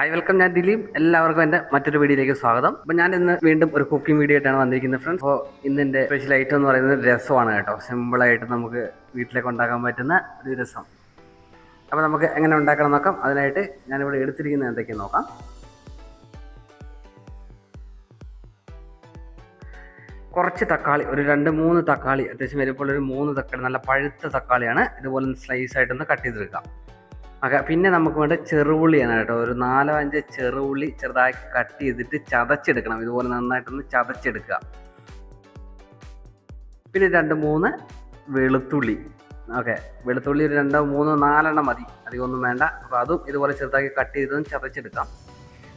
Hi welcome ഞാൻ ദിലീപ്. എല്ലാവർക്കും എന്റെ മറ്റൊരു വീഡിയോയിലേക്ക് സ്വാഗതം. അപ്പോൾ ഞാൻ ഇന്ന് വീണ്ടും ഒരു കുക്കിംഗ് വീഡിയോ ആയിട്ടാണ് വന്നിരിക്കുന്നത് ഫ്രണ്ട്സ് അപ്പോൾ ഇന്നിന്റെ സ്പെഷ്യൽ ഐറ്റം എന്ന് പറയുന്നത് രസമാണ് കേട്ടോ. സിമ്പിളായിട്ട് നമുക്ക് വീട്ടിലേക്ക് ഉണ്ടാക്കാൻ പറ്റുന്ന ഒരു രസം. അപ്പോൾ നമുക്ക് എങ്ങനെ ഉണ്ടാക്കണം നോക്കാം. അതിനായിട്ട് ഞാനിവിടെ എടുത്തിരിക്കുന്നത് എന്തൊക്കെയാണ് നോക്കാം. കുറച്ച് തക്കാളി ഒരു രണ്ട് മൂന്ന് തക്കാളി അത്യാവശ്യം വരുമ്പോൾ ഒരു മൂന്ന് തക്കാളി നല്ല പഴുത്ത തക്കാളിയാണ്. ഇതുപോലെ സ്ലൈസ് ആയിട്ടൊന്ന് കട്ട് ചെയ്തെടുക്കാം. പിന്നെ നമുക്ക് വേണ്ട ചെറുപുള്ളിയാണ് കേട്ടോ. ഒരു നാലോ അഞ്ച് ചെറുപുള്ളി ചെറുതായി കട്ട് ചെയ്തിട്ട് ചതച്ചെടുക്കണം. ഇതുപോലെ നന്നായിട്ടൊന്ന് ചതച്ചെടുക്കുക. പിന്നെ രണ്ട് മൂന്ന് വെളുത്തുള്ളി. ഓക്കെ വെളുത്തുള്ളി ഒരു രണ്ടോ മൂന്നോ നാലെണ്ണം മതി. അധികമൊന്നും വേണ്ട. അപ്പോൾ അതും ഇതുപോലെ ചെറുതാക്കി കട്ട് ചെയ്തതും ചതച്ചെടുക്കാം.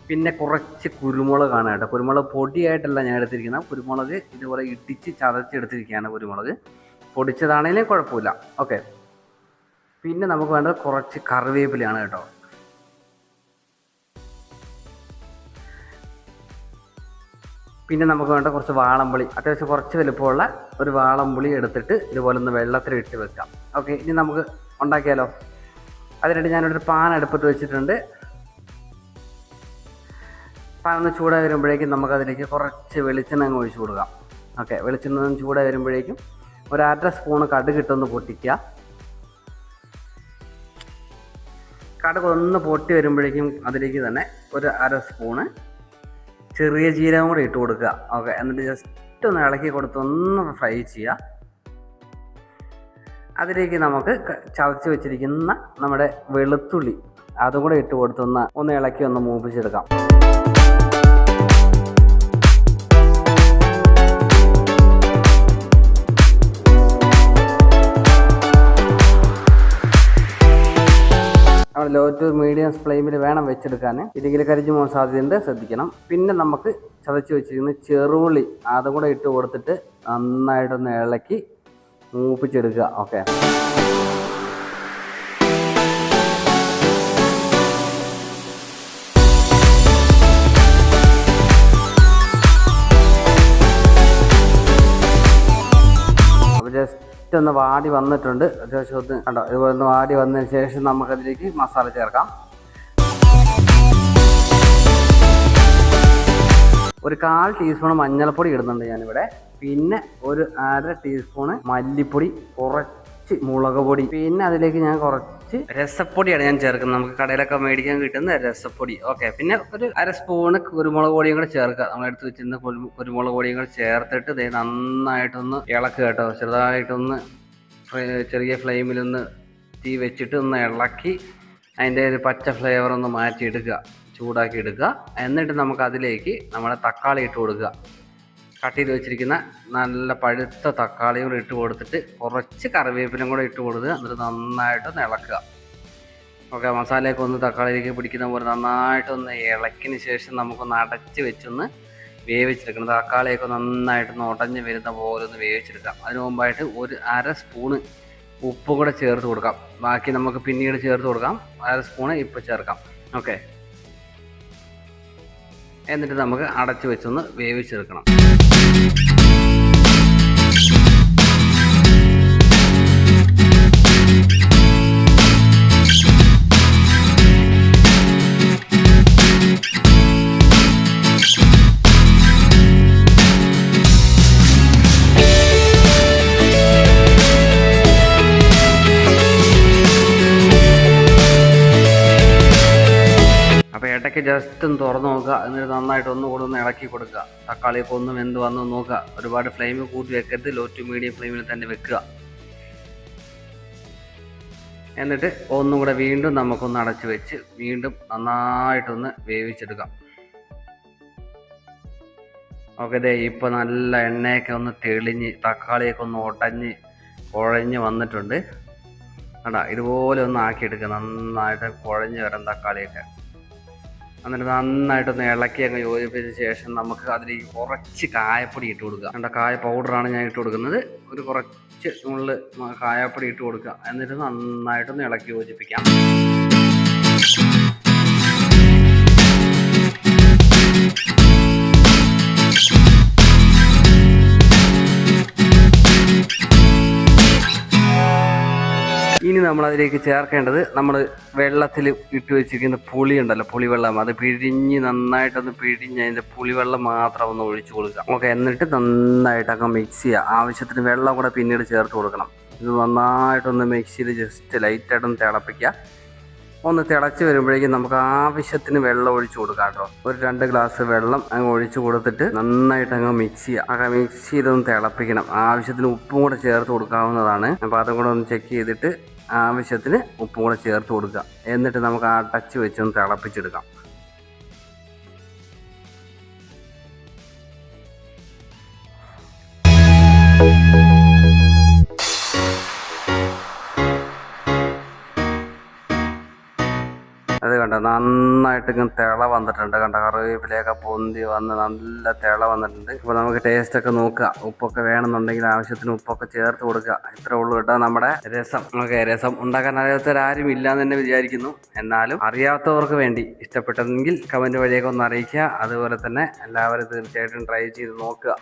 പിന്നെ കുറച്ച് കുരുമുളകാണ് കേട്ടോ. കുരുമുളക് പൊടിയായിട്ടല്ല ഞാൻ എടുത്തിരിക്കുന്നത്. കുരുമുളക് ഇതുപോലെ ഇടിച്ച് ചതച്ചെടുത്തിരിക്കുകയാണ് കുരുമുളക്. പൊടിച്ചതാണെങ്കിലും കുഴപ്പമില്ല. ഓക്കെ പിന്നെ നമുക്ക് വേണ്ടത് കുറച്ച് കറിവേപ്പിലയാണ് കേട്ടോ. പിന്നെ നമുക്ക് വേണ്ട കുറച്ച് വാളംപുളി. അത്യാവശ്യം കുറച്ച് വലുപ്പമുള്ള ഒരു വാളംപുളി എടുത്തിട്ട് ഇതുപോലെ ഒന്ന് വെള്ളത്തിൽ ഇട്ട് വെക്കാം. ഓക്കെ ഇനി നമുക്ക് ഉണ്ടാക്കിയാലോ? അതിനായിട്ട് ഞാനിവിടെ ഒരു പാൻ അടുപ്പത്ത് വെച്ചിട്ടുണ്ട്. പാൻ ഒന്ന് ചൂടായി വരുമ്പോഴേക്കും നമുക്കതിലേക്ക് കുറച്ച് വെളിച്ചെണ്ണ അങ്ങ് ഒഴിച്ചു കൊടുക്കാം. ഓക്കെ വെളിച്ചെണ്ണ ചൂടായി വരുമ്പോഴേക്കും ഒരു അര സ്പൂണ് കടുകിട്ടൊന്ന് പൊട്ടിക്കുക. കടുക് ഒന്ന് പൊട്ടി വരുമ്പോഴേക്കും അതിലേക്ക് തന്നെ ഒരു അര സ്പൂണ് ചെറിയ ജീരകം കൂടി ഇട്ട് കൊടുക്കുക. ഓക്കെ എന്നിട്ട് ജസ്റ്റ് ഒന്ന് ഇളക്കി കൊടുത്ത് ഒന്ന് ഫ്രൈ ചെയ്യുക. അതിലേക്ക് നമുക്ക് ചതച്ച് വെച്ചിരിക്കുന്ന നമ്മുടെ വെളുത്തുള്ളി അതും കൂടെ ഇട്ട് കൊടുത്തൊന്ന് ഒന്ന് ഇളക്കി ഒന്ന് മൂപ്പിച്ചെടുക്കാം. ലോ ടു മീഡിയം ഫ്ലെയിമിൽ വേണം വെച്ചെടുക്കാൻ. ഇല്ലെങ്കിൽ കരിഞ്ഞു പോകാൻ സാധ്യതയുണ്ട് ശ്രദ്ധിക്കണം. പിന്നെ നമുക്ക് ചതച്ച് വെച്ചിരിക്കുന്ന ചെറുള്ളി അതും കൂടെ ഇട്ട് കൊടുത്തിട്ട് നന്നായിട്ടൊന്ന് ഇളക്കി മൂപ്പിച്ചെടുക്കുക. ഓക്കെ ജസ്റ്റ് ഒന്ന് വാടി വന്നിട്ടുണ്ട്. അത്യാവശ്യം ഒന്ന് കണ്ടോ ഇതുപോലെ ഒന്ന് വാടി വന്നതിന് ശേഷം നമുക്കതിലേക്ക് മസാല ചേർക്കാം. ഒരു കാൽ ടീസ്പൂൺ മഞ്ഞൾപ്പൊടി ഇടുന്നുണ്ട് ഞാനിവിടെ. പിന്നെ ഒരു അര ടീസ്പൂണ് മല്ലിപ്പൊടി കുറച്ച് മുളക് പൊടി. പിന്നെ അതിലേക്ക് ഞാൻ കുറച്ച് രസപ്പൊടിയാണ് ഞാൻ ചേർക്കുന്നത്. നമുക്ക് കടയിലൊക്കെ മേടിക്കാൻ കിട്ടുന്ന രസപ്പൊടി. ഓക്കെ പിന്നെ ഒരു അര സ്പൂണ് കുരുമുളക് പൊടിയും കൂടെ ചേർക്കുക. നമ്മൾ എടുത്ത് വെച്ചിരുന്ന കുരു- കുരുമുളക് പൊടിയും കൂടെ ചേർത്തിട്ട് ദേ നന്നായിട്ടൊന്ന് ഇളക്കുക കേട്ടോ. ചെറുതായിട്ടൊന്ന് ചെറിയ ചെറിയ ഫ്ലെയിമിലൊന്ന് തീ വെച്ചിട്ട് ഒന്ന് ഇളക്കി അതിന്റെ ഒരു പച്ച ഫ്ലേവർ ഒന്ന് മാറ്റിയെടുക്കുക. ചൂടാക്കി എടുക്കുക. എന്നിട്ട് നമുക്ക് അതിലേക്ക് നമ്മുടെ തക്കാളി ഇട്ട് കൊടുക്കുക. കട്ട് ചെയ്ത് വെച്ചിരിക്കുന്ന നല്ല പഴുത്ത തക്കാളിയും കൂടെ ഇട്ട് കൊടുത്തിട്ട് കുറച്ച് കറിവേപ്പിലും കൂടെ ഇട്ട് കൊടുക്കുക. എന്നിട്ട് നന്നായിട്ടൊന്ന് ഇളക്കുക. ഓക്കെ മസാലയൊക്കെ ഒന്ന് തക്കാളിയിലേക്ക് പിടിക്കുന്ന പോലെ നന്നായിട്ടൊന്ന് ഇളക്കിന് ശേഷം നമുക്കൊന്ന് അടച്ച് വെച്ചൊന്ന് വേവിച്ചെടുക്കണം. തക്കാളിയൊക്കെ നന്നായിട്ടൊന്ന് ഉടഞ്ഞ് വരുന്ന പോലെ ഒന്ന് വേവിച്ചെടുക്കാം. അതിനു മുമ്പായിട്ട് ഒരു അര സ്പൂണ് ഉപ്പും കൂടെ ചേർത്ത് കൊടുക്കാം. ബാക്കി നമുക്ക് പിന്നീട് ചേർത്ത് കൊടുക്കാം. അര സ്പൂണ് ഇപ്പം ചേർക്കാം. ഓക്കെ. എന്നിട്ട് നമുക്ക് അടച്ച് വെച്ചൊന്ന് വേവിച്ചെടുക്കണം. Thank you. ഇടയ്ക്ക് ജസ്റ്റ് ഒന്ന് തുറന്ന് നോക്കുക. എന്നിട്ട് നന്നായിട്ട് ഒന്ന് കൂടെ ഒന്ന് ഇളക്കി കൊടുക്കുക. തക്കാളിയൊക്കെ ഒന്ന് വെന്ത് വന്ന് നോക്കുക. ഒരുപാട് ഫ്ലെയിം കൂട്ടി വെക്കരുത്. ലോ ടു മീഡിയം ഫ്ലെയിമിൽ തന്നെ വെക്കുക. എന്നിട്ട് ഒന്നും കൂടെ വീണ്ടും നമുക്കൊന്ന് അടച്ച് വെച്ച് വീണ്ടും നന്നായിട്ടൊന്ന് വേവിച്ചെടുക്കാം. ഓക്കെ ദേ ഇപ്പോൾ നല്ല എണ്ണയൊക്കെ ഒന്ന് തെളിഞ്ഞ് തക്കാളിയൊക്കെ ഒന്ന് ഉടഞ്ഞ് കുഴഞ്ഞ് വന്നിട്ടുണ്ട്. അടാ ഇതുപോലെ ഒന്ന് ആക്കിയെടുക്കുക. നന്നായിട്ട് കുഴഞ്ഞ് വരാം തക്കാളിയൊക്കെ. എന്നിട്ട് നന്നായിട്ടൊന്ന് ഇളക്കി അങ്ങ് യോജിപ്പിച്ച ശേഷം നമുക്ക് അതിലേക്ക് കുറച്ച് കായപ്പൊടി ഇട്ട് കൊടുക്കുക. കണ്ട കായ പൗഡറാണ് ഞാൻ ഇട്ട് കൊടുക്കുന്നത്. ഒരു കുറച്ച് മുകളിൽ കായപ്പൊടി ഇട്ട് കൊടുക്കുക. എന്നിട്ട് നന്നായിട്ടൊന്ന് ഇളക്കി യോജിപ്പിക്കാം. നമ്മൾ അതിലേക്ക് ചേർക്കേണ്ടത് നമ്മൾ വെള്ളത്തിൽ ഇട്ട് വെച്ചിരിക്കുന്ന പുളി ഉണ്ടല്ലോ പുളിവെള്ളം. അത് പിഴിഞ്ഞ് നന്നായിട്ടൊന്ന് പിഴിഞ്ഞ് അതിന്റെ പുളിവെള്ളം മാത്രം ഒന്ന് ഒഴിച്ചു കൊടുക്കുക. ഓക്കെ എന്നിട്ട് നന്നായിട്ടൊക്കെ മിക്സ് ചെയ്യുക. ആവശ്യത്തിന് വെള്ളം കൂടെ പിന്നീട് ചേർത്ത് കൊടുക്കണം. ഇത് നന്നായിട്ടൊന്ന് മിക്സ് ചെയ്ത് ജസ്റ്റ് ലൈറ്റായിട്ടൊന്ന് തിളപ്പിക്കുക. ഒന്ന് തിളച്ച് വരുമ്പോഴേക്കും നമുക്ക് ആവശ്യത്തിന് വെള്ളം ഒഴിച്ചു കൊടുക്കാം കേട്ടോ. ഒരു രണ്ട് ഗ്ലാസ് വെള്ളം അങ്ങ് ഒഴിച്ചു കൊടുത്തിട്ട് നന്നായിട്ട് അങ്ങ് മിക്സ് ചെയ്യുക. അങ്ങനെ മിക്സ് ചെയ്തൊന്ന് തിളപ്പിക്കണം. ആവശ്യത്തിന് ഉപ്പും കൂടെ ചേർത്ത് കൊടുക്കാവുന്നതാണ്. അപ്പോൾ അതും കൂടെ ഒന്ന് ചെക്ക് ചെയ്തിട്ട് ആവശ്യത്തിന് ഉപ്പ് കൂടെ ചേർത്ത് കൊടുക്കുക. എന്നിട്ട് നമുക്ക് ആ ടച്ച് വെച്ചൊന്ന് തിളപ്പിച്ചെടുക്കാം. അത് കണ്ട? നന്നായിട്ട് ഇങ്ങനെ തിള വന്നിട്ടുണ്ട് കണ്ട? കറിവേപ്പിലയൊക്കെ പൊന്തി വന്ന് നല്ല തിള വന്നിട്ടുണ്ട്. ഇപ്പൊ നമുക്ക് ടേസ്റ്റ് ഒക്കെ നോക്കുക ഉപ്പൊക്കെ വേണമെന്നുണ്ടെങ്കിൽ ആവശ്യത്തിന് ഉപ്പൊക്കെ ചേർത്ത് കൊടുക്കുക ഇത്രേ ഉള്ളൂ കേട്ടോ നമ്മുടെ രസം. ഓക്കെ രസം ഉണ്ടാക്കാൻ ഇല്ല എന്ന് തന്നെ വിചാരിക്കുന്നു. എന്നാലും അറിയാത്തവർക്ക് വേണ്ടി ഇഷ്ടപ്പെട്ടെങ്കിൽ കമന്റ് വഴിയൊക്കെ ഒന്ന് അറിയിക്കുക. അതുപോലെ തന്നെ എല്ലാവരും തീർച്ചയായിട്ടും ട്രൈ ചെയ്ത് നോക്കുക.